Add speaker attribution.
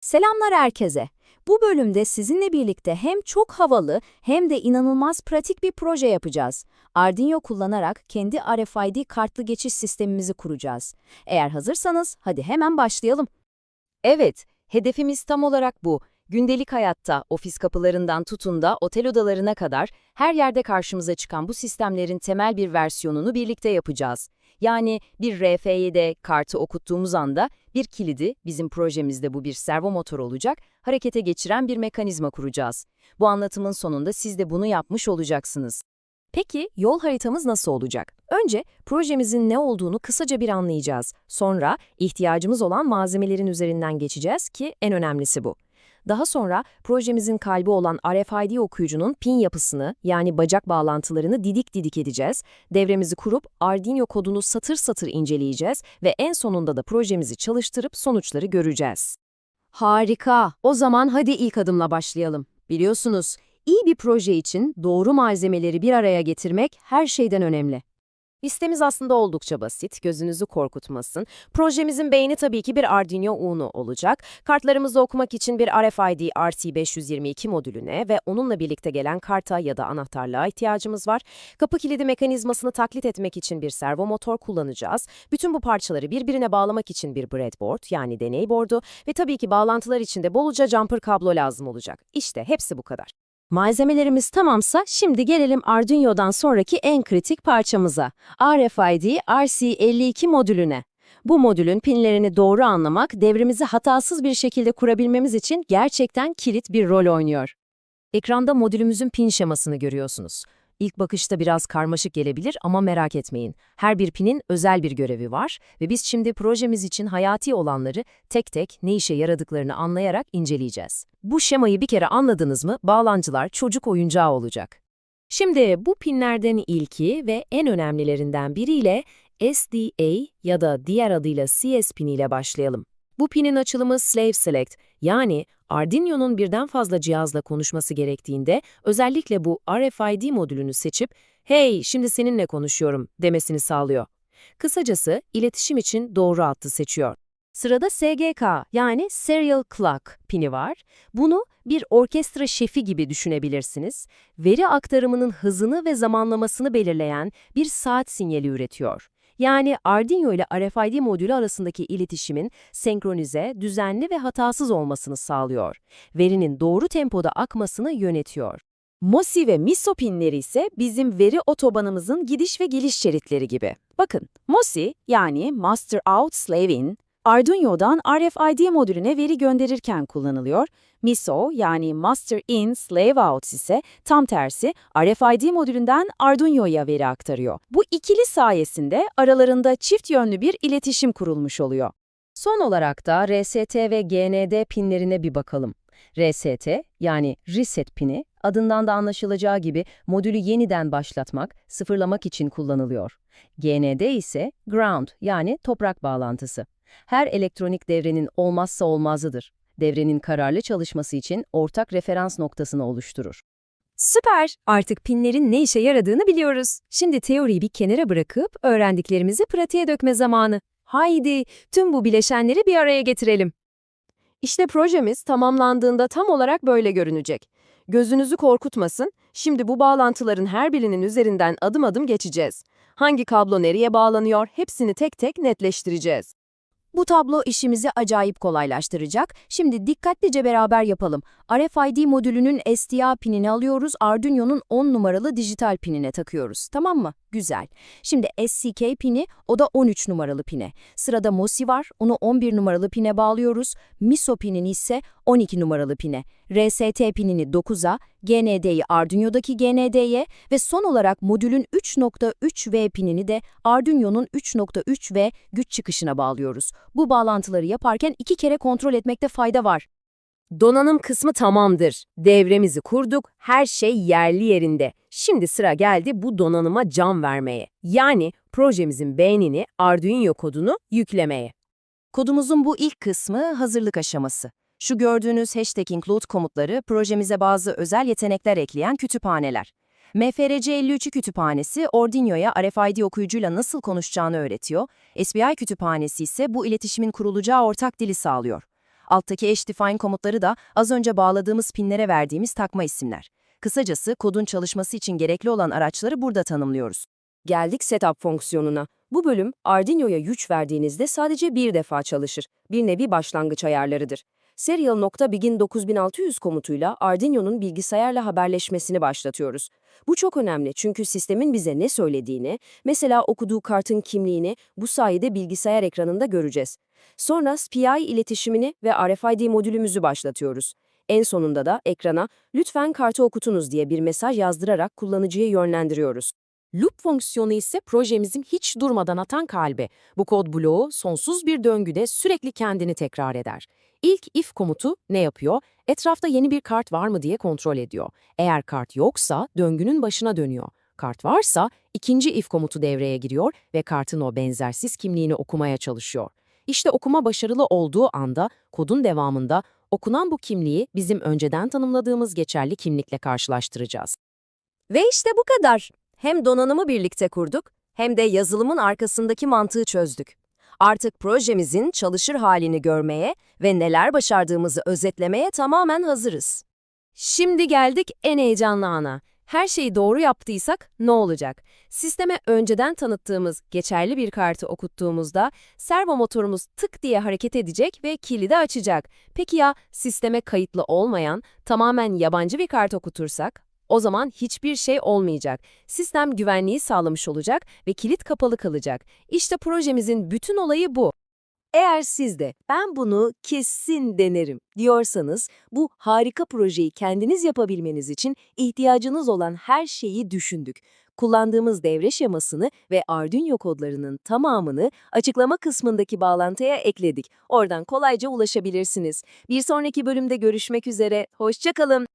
Speaker 1: Selamlar herkese. Bu bölümde sizinle birlikte hem çok havalı hem de inanılmaz pratik bir proje yapacağız. Arduino kullanarak kendi RFID kartlı geçiş sistemimizi kuracağız. Eğer hazırsanız hadi hemen başlayalım.
Speaker 2: Evet, hedefimiz tam olarak bu. Gündelik hayatta, ofis kapılarından tutun da otel odalarına kadar her yerde karşımıza çıkan bu sistemlerin temel bir versiyonunu birlikte yapacağız. Yani bir RFID kartı okuttuğumuz anda bir kilidi, bizim projemizde bu bir servo motor olacak, harekete geçiren bir mekanizma kuracağız. Bu anlatımın sonunda siz de bunu yapmış olacaksınız. Peki yol haritamız nasıl olacak? Önce projemizin ne olduğunu kısaca bir anlayacağız. Sonra ihtiyacımız olan malzemelerin üzerinden geçeceğiz ki en önemlisi bu. Daha sonra projemizin kalbi olan RFID okuyucunun pin yapısını yani bacak bağlantılarını didik didik edeceğiz. Devremizi kurup Arduino kodunu satır satır inceleyeceğiz ve en sonunda da projemizi çalıştırıp sonuçları göreceğiz. Harika. O zaman hadi ilk adımla başlayalım. Biliyorsunuz, iyi bir proje için doğru malzemeleri bir araya getirmek her şeyden önemli. Listemiz aslında oldukça basit, gözünüzü korkutmasın. Projemizin beyni tabii ki bir Arduino Uno olacak. Kartlarımızı okumak için bir RFID RT522 modülüne ve onunla birlikte gelen karta ya da anahtarlığa ihtiyacımız var. Kapı kilidi mekanizmasını taklit etmek için bir servo motor kullanacağız. Bütün bu parçaları birbirine bağlamak için bir breadboard yani deney boardu ve tabii ki bağlantılar için de boluca jumper kablo lazım olacak. İşte hepsi bu kadar. Malzemelerimiz tamamsa şimdi gelelim Arduino'dan sonraki en kritik parçamıza. RFID RC52 modülüne. Bu modülün pinlerini doğru anlamak, devrimizi hatasız bir şekilde kurabilmemiz için gerçekten kilit bir rol oynuyor. Ekranda modülümüzün pin şemasını görüyorsunuz. İlk bakışta biraz karmaşık gelebilir ama merak etmeyin. Her bir pinin özel bir görevi var ve biz şimdi projemiz için hayati olanları tek tek ne işe yaradıklarını anlayarak inceleyeceğiz. Bu şemayı bir kere anladınız mı bağlancılar çocuk oyuncağı olacak. Şimdi bu pinlerden ilki ve en önemlilerinden biriyle SDA ya da diğer adıyla CS piniyle başlayalım. Bu pinin açılımı Slave Select yani Arduino'nun birden fazla cihazla konuşması gerektiğinde özellikle bu RFID modülünü seçip "Hey, şimdi seninle konuşuyorum." demesini sağlıyor. Kısacası iletişim için doğru hattı seçiyor. Sırada SGK yani Serial Clock pini var. Bunu bir orkestra şefi gibi düşünebilirsiniz. Veri aktarımının hızını ve zamanlamasını belirleyen bir saat sinyali üretiyor. Yani Arduino ile RFID modülü arasındaki iletişimin senkronize, düzenli ve hatasız olmasını sağlıyor. Verinin doğru tempoda akmasını yönetiyor. MOSI ve MISO pinleri ise bizim veri otobanımızın gidiş ve geliş şeritleri gibi. Bakın, MOSI yani Master Out Slave In, Arduino'dan RFID modülüne veri gönderirken kullanılıyor. MISO yani Master In Slave Out ise tam tersi RFID modülünden Arduino'ya veri aktarıyor. Bu ikili sayesinde aralarında çift yönlü bir iletişim kurulmuş oluyor. Son olarak da RST ve GND pinlerine bir bakalım. RST yani Reset pini adından da anlaşılacağı gibi modülü yeniden başlatmak, sıfırlamak için kullanılıyor. GND ise Ground yani toprak bağlantısı. Her elektronik devrenin olmazsa olmazıdır. Devrenin kararlı çalışması için ortak referans noktasını oluşturur. Süper! Artık pinlerin ne işe yaradığını biliyoruz. Şimdi teoriyi bir kenara bırakıp öğrendiklerimizi pratiğe dökme zamanı. Haydi tüm bu bileşenleri bir araya getirelim.
Speaker 3: İşte projemiz tamamlandığında tam olarak böyle görünecek. Gözünüzü korkutmasın, şimdi bu bağlantıların her birinin üzerinden adım adım geçeceğiz. Hangi kablo nereye bağlanıyor hepsini tek tek netleştireceğiz.
Speaker 1: Bu tablo işimizi acayip kolaylaştıracak. Şimdi dikkatlice beraber yapalım. RFID modülünün STA pinini alıyoruz, Arduino'nun 10 numaralı dijital pinine takıyoruz. Tamam mı? Güzel. Şimdi SCK pini, o da 13 numaralı pine. Sırada MOSI var, onu 11 numaralı pine bağlıyoruz. MISO pinini ise 12 numaralı pine. RST pinini 9'a, GND'yi Arduino'daki GND'ye ve son olarak modülün 3.3V pinini de Arduino'nun 3.3V güç çıkışına bağlıyoruz. Bu bağlantıları yaparken iki kere kontrol etmekte fayda var.
Speaker 2: Donanım kısmı tamamdır. Devremizi kurduk, her şey yerli yerinde. Şimdi sıra geldi bu donanıma can vermeye. Yani projemizin beynini, Arduino kodunu yüklemeye.
Speaker 1: Kodumuzun bu ilk kısmı hazırlık aşaması. Şu gördüğünüz hashtag include komutları projemize bazı özel yetenekler ekleyen kütüphaneler. MFRC53 kütüphanesi Arduino'ya RFID okuyucuyla nasıl konuşacağını öğretiyor. SBI kütüphanesi ise bu iletişimin kurulacağı ortak dili sağlıyor. Alttaki hdefine komutları da az önce bağladığımız pinlere verdiğimiz takma isimler. Kısacası kodun çalışması için gerekli olan araçları burada tanımlıyoruz.
Speaker 3: Geldik setup fonksiyonuna. Bu bölüm Arduino'ya güç verdiğinizde sadece bir defa çalışır. Bir nevi başlangıç ayarlarıdır. Serial.begin 9600 komutuyla Arduino'nun bilgisayarla haberleşmesini başlatıyoruz. Bu çok önemli çünkü sistemin bize ne söylediğini, mesela okuduğu kartın kimliğini bu sayede bilgisayar ekranında göreceğiz. Sonra SPI iletişimini ve RFID modülümüzü başlatıyoruz. En sonunda da ekrana lütfen kartı okutunuz diye bir mesaj yazdırarak kullanıcıyı yönlendiriyoruz.
Speaker 4: Loop fonksiyonu ise projemizin hiç durmadan atan kalbi. Bu kod bloğu sonsuz bir döngüde sürekli kendini tekrar eder. İlk if komutu ne yapıyor? Etrafta yeni bir kart var mı diye kontrol ediyor. Eğer kart yoksa döngünün başına dönüyor. Kart varsa ikinci if komutu devreye giriyor ve kartın o benzersiz kimliğini okumaya çalışıyor. İşte okuma başarılı olduğu anda kodun devamında okunan bu kimliği bizim önceden tanımladığımız geçerli kimlikle karşılaştıracağız.
Speaker 1: Ve işte bu kadar. Hem donanımı birlikte kurduk, hem de yazılımın arkasındaki mantığı çözdük. Artık projemizin çalışır halini görmeye ve neler başardığımızı özetlemeye tamamen hazırız. Şimdi geldik en heyecanlı ana. Her şeyi doğru yaptıysak ne olacak? Sisteme önceden tanıttığımız geçerli bir kartı okuttuğumuzda servo motorumuz tık diye hareket edecek ve kilidi açacak. Peki ya sisteme kayıtlı olmayan, tamamen yabancı bir kart okutursak? O zaman hiçbir şey olmayacak. Sistem güvenliği sağlamış olacak ve kilit kapalı kalacak. İşte projemizin bütün olayı bu.
Speaker 3: Eğer siz de ben bunu kesin denerim diyorsanız bu harika projeyi kendiniz yapabilmeniz için ihtiyacınız olan her şeyi düşündük. Kullandığımız devre şemasını ve Arduino kodlarının tamamını açıklama kısmındaki bağlantıya ekledik. Oradan kolayca ulaşabilirsiniz. Bir sonraki bölümde görüşmek üzere. Hoşçakalın.